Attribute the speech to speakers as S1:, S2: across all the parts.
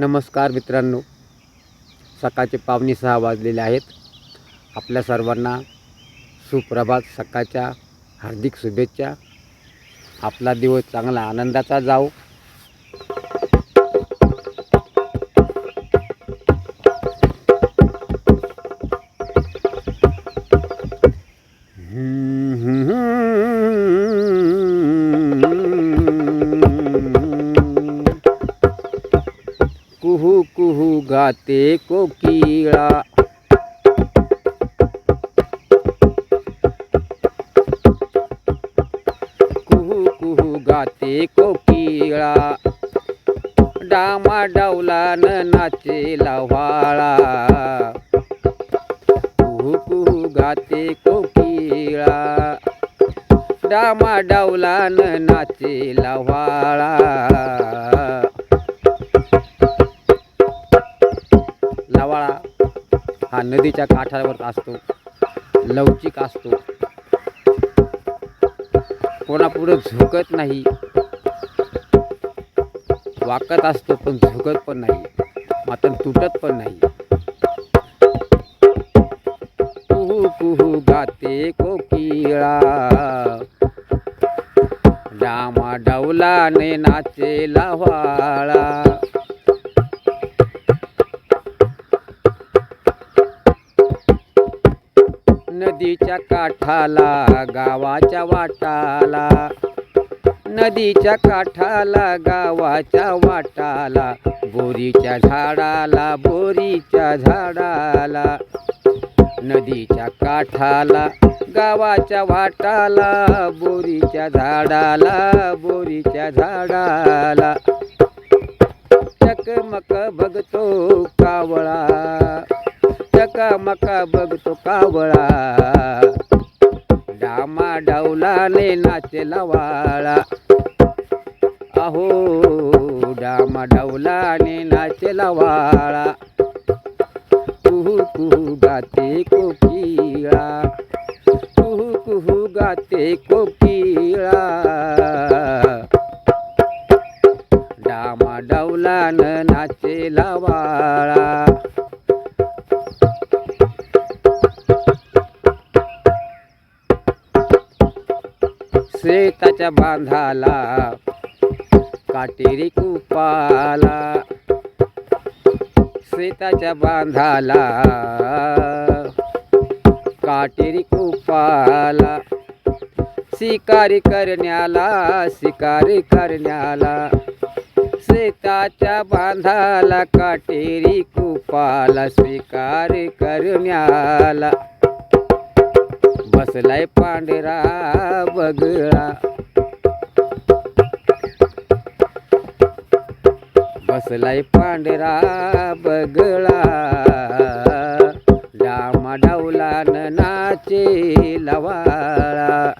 S1: नमस्कार मित्रांनो. सकाळचे पावणे सहा वाजलेले आहेत. आपल्या सर्वांना सुप्रभात सकाळच्या हार्दिक शुभेच्छा. आपला दिवस चांगला आनंदाचा जाओ गाते कोकिळा. कुहू कुहू गाते कोकिळा. डामा डावला न नाचे लावाळा कुहू कुहू गाते कोकिळा. डामा डावला न नाचे लावाळा लवाळा हा नदीच्या काठावर असतो. लवचिक असतो. कोणापुढे झुकत नाही. वाकत असतो पण झुकत पण नाही. मात्र तुटत पण नाही. कुहू कुहू गाते कोकिळा. डामा डावलाने नाचे वाळा. नदीच्या काठाला गावाच्या वाटाला. नदीच्या काठाला गावाच्या वाटाला. बोरीच्या झाडाला बोरीच्या झाडाला. नदीच्या काठाला गावाच्या वाटाला. बोरीच्या झाडाला बोरीच्या झाडाला. चकमक बघतो कावळा. चकामका बघतो कावळा. डामा डावलाने नाचला वाळा अहो डामा डावलाने नाचला वाळा कुहू कुहू गाते कोकिळा. कुहू कुहू गाते कोकिळा. डामा डावलान नाचेला वाळा शेताच्या बांधाला काटेरी कुपाला. शेताच्या बांधाला काटेरी कुपाला. शिकारी करण्याला शिकारी करण्याला. शेताच्या बांधाला काटेरी कुपाला शिकारी करण्याला. बसलाय पांढरा बगळा. बसलाय पांढरा बगळा. डामा डावलान नाचे लवाळा.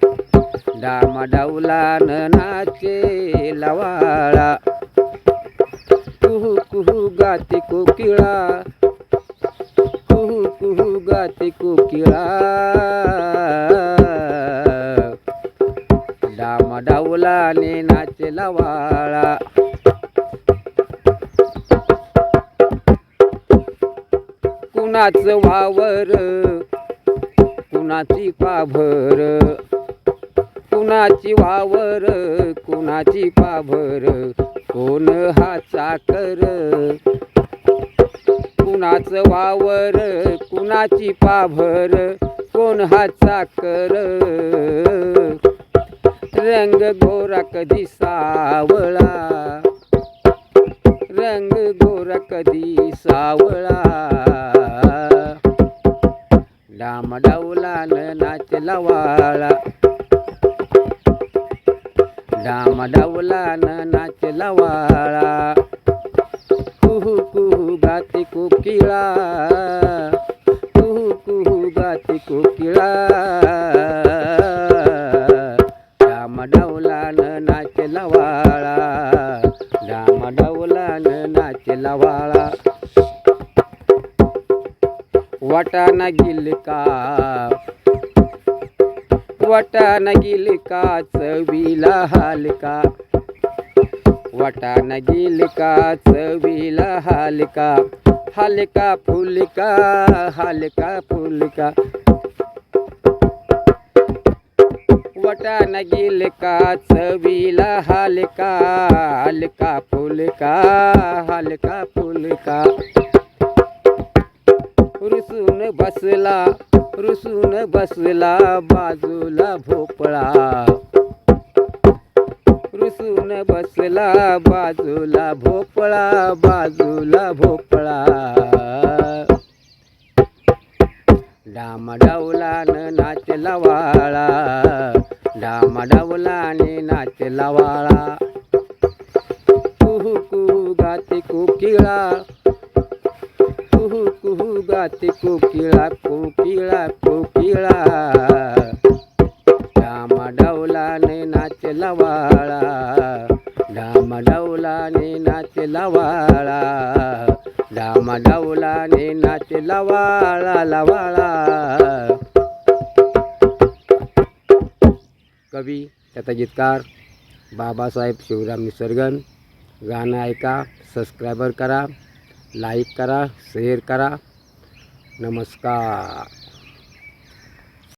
S1: डामा डावलान नाचे लवाळा. कुहू कुहू गाती कोकिळा. कुहू कुहू गाती कोकिळा. डावला आणि नाचे वाळा. कुणाचं वावर कुणाची पाभर. कुणाची वावर कुणाची पाभर. कोण हा चाकर? कुणाचं वावर कुणाची पाभर? कोण हा चाकर? रंग गोरा कधी सावळा रंग गोरा कधी सावळा डाम डावलान नाच लवाळा. डाम डावलान नाच लवाळा. कुहू कुहू गाती कोकिळा. कुहू कुहू गाती कोकिळा. डावलान नाचला वाळा. डाम डावलान नाचला वाळा. वाटाना गिल का वाटाना गिल का चवीला हालका. वाटाना वाटाण गिलका चवीला हालका. हालका फुलका हालका फुलका. वटाण गिलका चवीला हालका हलका फुलका हलका फुलका. रुसून बसला रुसून बसला बाजूला भोपळा. रुसून बसला बाजूला भोपळा बाजूला भोपळा. डामडावलान नाचला वाळा. डामडावलाने नाचला वाळा. कुहू कुहू गाते कोकिळा. कुहू कुहू गाते कोकिळा कोकिळा कोकिळा. डामडावलाने नाचला वाळा. डामडावलाने नाचला वाळा. डामडावलाने नाचला वाळा. लवाळा कवी त्याचा गीतकार बाबासाहेब शिवराम निसर्गन. गाणं ऐका सबस्क्रायबर करा लाईक करा शेअर करा. नमस्कार.